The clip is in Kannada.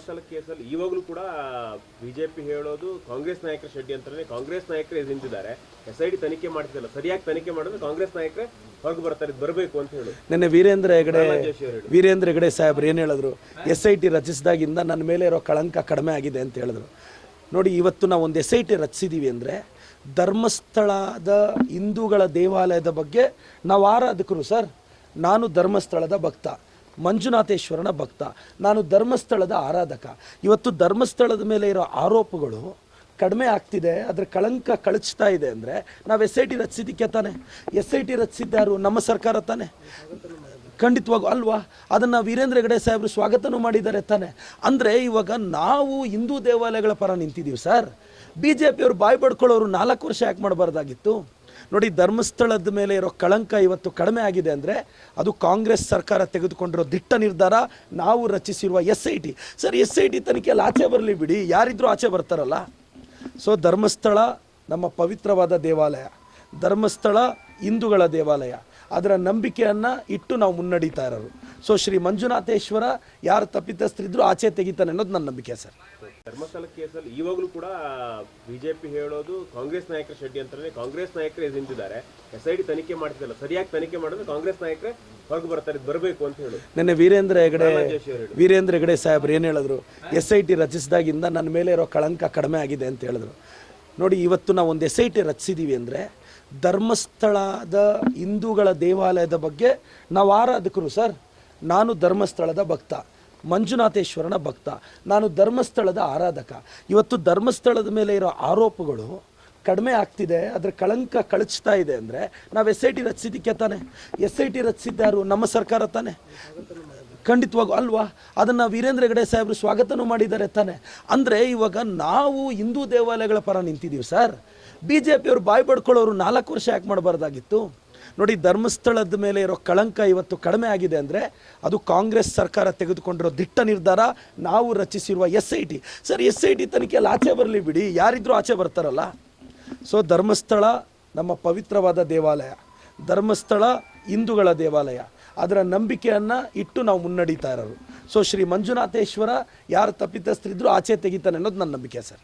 ಧರ್ಮಸ್ಥಳ ಕೇಸಲ್ಲಿ ಇವಾಗಲೂ ಕೂಡ ಬಿಜೆಪಿ ಹೇಳೋದು ಕಾಂಗ್ರೆಸ್ ನಾಯಕರ ಶೆಡ್ಡಿ ಅಂತಾನೆ ಕಾಂಗ್ರೆಸ್ ನಾಯಕರೇ ನಿಂತಿದ್ದಾರೆ. ಎಸ್ ಐ ಡಿ ತನಿಖೆ ಮಾಡ್ತಿಲ್ಲ ಸರಿಯಾಗಿ ತನಿಖೆ ಮಾಡಿದ್ರೆ ಕಾಂಗ್ರೆಸ್ ನಾಯಕರೇ ಹೊರಗೆ ಬರ್ತಾರೆ ಇದು ಬರಬೇಕು ಅಂತ ಹೇಳಿ. ನಿನ್ನೆ ವೀರೇಂದ್ರ ಹೆಗಡೆ ವೀರೇಂದ್ರ ಹೆಗಡೆ ಸಾಹೇಬ್ರು ಏನು ಹೇಳಿದ್ರು? ಎಸ್ ಐ ಟಿ ರಚಿಸಿದಾಗಿಂದ ನನ್ನ ಮೇಲೆ ಇರೋ ಕಳಂಕ ಕಡಿಮೆ ಆಗಿದೆ ಅಂತ ಹೇಳಿದ್ರು. ನೋಡಿ ಇವತ್ತು ನಾವು ಒಂದು ಎಸ್ ಐ ಟಿ ರಚಿಸಿದ್ದೀವಿ ಅಂದರೆ ಧರ್ಮಸ್ಥಳದ ಹಿಂದೂಗಳ ದೇವಾಲಯದ ಬಗ್ಗೆ ನಾವು ಆರಾಧಕರು ಸರ್. ನಾನು ಧರ್ಮಸ್ಥಳದ ಭಕ್ತ. ಮಂಜುನಾಥೇಶ್ವರನ ಭಕ್ತ. ನಾನು ಧರ್ಮಸ್ಥಳದ ಆರಾಧಕ. ಇವತ್ತು ಧರ್ಮಸ್ಥಳದ ಮೇಲೆ ಇರೋ ಆರೋಪಗಳು ಕಡಿಮೆ ಆಗ್ತಿದೆ. ಅದರ ಕಳಂಕ ಕಳಚ್ತಾ ಇದೆ ಅಂದರೆ ನಾವು ಎಸ್ ಐ ಟಿ ರಚಿಸಿದ್ದಕ್ಕೆ ತಾನೆ? ಎಸ್ ಐ ಟಿ ರಚಿಸಿದ್ದಾರು ನಮ್ಮ ಸರ್ಕಾರ ತಾನೆ? ಖಂಡಿತವಾಗೂ ಅಲ್ವಾ? ಅದನ್ನು ವೀರೇಂದ್ರ ಹೆಗಡೆ ಸಾಹೇಬರು ಸ್ವಾಗತನೂ ಮಾಡಿದ್ದಾರೆ ತಾನೆ? ಅಂದರೆ ಇವಾಗ ನಾವು ಹಿಂದೂ ದೇವಾಲಯಗಳ ಪರ ನಿಂತಿದ್ದೀವಿ ಸರ್. ಬಿ ಜೆ ಪಿಯವರು ಬಾಯಿ ಪಡ್ಕೊಳ್ಳೋರು ನಾಲ್ಕು ವರ್ಷ ಯಾಕೆ ಮಾಡಬಾರ್ದಾಗಿತ್ತು? ನೋಡಿ, ಧರ್ಮಸ್ಥಳದ ಮೇಲೆ ಇರೋ ಕಳಂಕ ಇವತ್ತು ಕಡಿಮೆ ಆಗಿದೆ ಅಂದರೆ ಅದು ಕಾಂಗ್ರೆಸ್ ಸರ್ಕಾರ ತೆಗೆದುಕೊಂಡಿರೋ ದಿಟ್ಟ ನಿರ್ಧಾರ ನಾವು ರಚಿಸಿರುವ S I T sir S I T ತನಿಖೆಯಲ್ಲಿ ಆಚೆ ಬರಲಿ ಬಿಡಿ, ಯಾರಿದ್ರೂ ಆಚೆ ಬರ್ತಾರಲ್ಲ. ಸೊ ಧರ್ಮಸ್ಥಳ ನಮ್ಮ ಪವಿತ್ರವಾದ ದೇವಾಲಯ, ಧರ್ಮಸ್ಥಳ ಹಿಂದೂಗಳ ದೇವಾಲಯ, ಅದರ ನಂಬಿಕೆಯನ್ನು ಇಟ್ಟು ನಾವು ಮುನ್ನಡೀತಾ ಇರೋರು. ಸೊ ಶ್ರೀ ಮಂಜುನಾಥೇಶ್ವರ ಯಾರು ತಪ್ಪಿತಸ್ಥರಿದ್ರು ಆಚೆ ತೆಗಿತಾನೆ ಅನ್ನೋದು ನನ್ನ ನಂಬಿಕೆ ಸರ್. ಧರ್ಮಸ್ಥಳ ಕೇಸಲ್ಲಿ ಇವಾಗಲೂ ಕೂಡ ಬಿಜೆಪಿ ಹೇಳೋದು ಕಾಂಗ್ರೆಸ್ ನಾಯಕರ ಶೆಡ್ಡಿ ಅಂತಾನೆ ಕಾಂಗ್ರೆಸ್ ನಾಯಕರೇ ನಿಂತಿದ್ದಾರೆ. ಎಸ್ ಐ ಡಿ ತನಿಖೆ ಮಾಡ್ತಿಲ್ಲ ಸರಿಯಾಗಿ ತನಿಖೆ ಮಾಡಿದ್ರೆ ಕಾಂಗ್ರೆಸ್ ನಾಯಕರೇ ಹೊರಗೆ ಬರ್ತಾರೆ ಇದು ಬರಬೇಕು ಅಂತ ಹೇಳಿ. ನಿನ್ನೆ ವೀರೇಂದ್ರ ಹೆಗಡೆ ವೀರೇಂದ್ರ ಹೆಗಡೆ ಸಾಹೇಬ್ರು ಏನು ಹೇಳಿದ್ರು? ಎಸ್ ಐ ಟಿ ರಚಿಸಿದಾಗಿಂದ ನನ್ನ ಮೇಲೆ ಇರೋ ಕಳಂಕ ಕಡಿಮೆ ಆಗಿದೆ ಅಂತ ಹೇಳಿದ್ರು. ನೋಡಿ ಇವತ್ತು ನಾವು ಒಂದು ಎಸ್ ಐ ಟಿ ರಚಿಸಿದ್ದೀವಿ ಅಂದರೆ ಧರ್ಮಸ್ಥಳದ ಹಿಂದೂಗಳ ದೇವಾಲಯದ ಬಗ್ಗೆ ನಾವು ಆರಾಧಕರು ಸರ್. ನಾನು ಧರ್ಮಸ್ಥಳದ ಭಕ್ತ. ಮಂಜುನಾಥೇಶ್ವರನ ಭಕ್ತ. ನಾನು ಧರ್ಮಸ್ಥಳದ ಆರಾಧಕ. ಇವತ್ತು ಧರ್ಮಸ್ಥಳದ ಮೇಲೆ ಇರೋ ಆರೋಪಗಳು ಕಡಿಮೆ ಆಗ್ತಿದೆ. ಅದರ ಕಳಂಕ ಕಳಚ್ತಾ ಇದೆ ಅಂದರೆ ನಾವು ಎಸ್ ಐ ಟಿ ರಚಿಸಿದ್ದಕ್ಕೆ ತಾನೆ? ಎಸ್ ಐ ಟಿ ರಚಿಸಿದ್ದಾರು ನಮ್ಮ ಸರ್ಕಾರ ತಾನೆ? ಖಂಡಿತವಾಗೂ ಅಲ್ವಾ? ಅದನ್ನು ವೀರೇಂದ್ರ ಹೆಗಡೆ ಸಾಹೇಬರು ಸ್ವಾಗತನೂ ಮಾಡಿದ್ದಾರೆ ತಾನೆ? ಅಂದರೆ ಇವಾಗ ನಾವು ಹಿಂದೂ ದೇವಾಲಯಗಳ ಪರ ನಿಂತಿದ್ದೀವಿ, ಸರ್. ಬಿ ಜೆ ಪಿಯವರು ಬಾಯಿ ಪಡ್ಕೊಳ್ಳೋರು ನಾಲ್ಕು ವರ್ಷ ಯಾಕೆ ಮಾಡಬಾರ್ದಾಗಿತ್ತು? ನೋಡಿ, ಧರ್ಮಸ್ಥಳದ ಮೇಲೆ ಇರೋ ಕಳಂಕ ಇವತ್ತು ಕಡಿಮೆ ಆಗಿದೆ ಅಂದರೆ ಅದು ಕಾಂಗ್ರೆಸ್ ಸರ್ಕಾರ ತೆಗೆದುಕೊಂಡಿರೋ ದಿಟ್ಟ ನಿರ್ಧಾರ ನಾವು ರಚಿಸಿರುವ S I T sir S I T ತನಿಖೆಯಲ್ಲಿ ಆಚೆ ಬರಲಿ ಬಿಡಿ. ಯಾರಿದ್ರೂ ಆಚೆ ಬರ್ತಾರಲ್ಲ? ಸೊ ಧರ್ಮಸ್ಥಳ ನಮ್ಮ ಪವಿತ್ರವಾದ ದೇವಾಲಯ. ಧರ್ಮಸ್ಥಳ ಹಿಂದೂಗಳ ದೇವಾಲಯ. ಅದರ ನಂಬಿಕೆಯನ್ನು ಇಟ್ಟು ನಾವು ಮುನ್ನಡೀತಾ ಇರೋರು. ಸೊ ಶ್ರೀ ಮಂಜುನಾಥೇಶ್ವರ ಯಾರು ತಪ್ಪಿತಸ್ಥರಿದ್ದರೂ ಆಚೆ ತೆಗಿತಾನೆ ಅನ್ನೋದು ನನ್ನ ನಂಬಿಕೆ ಸರ್.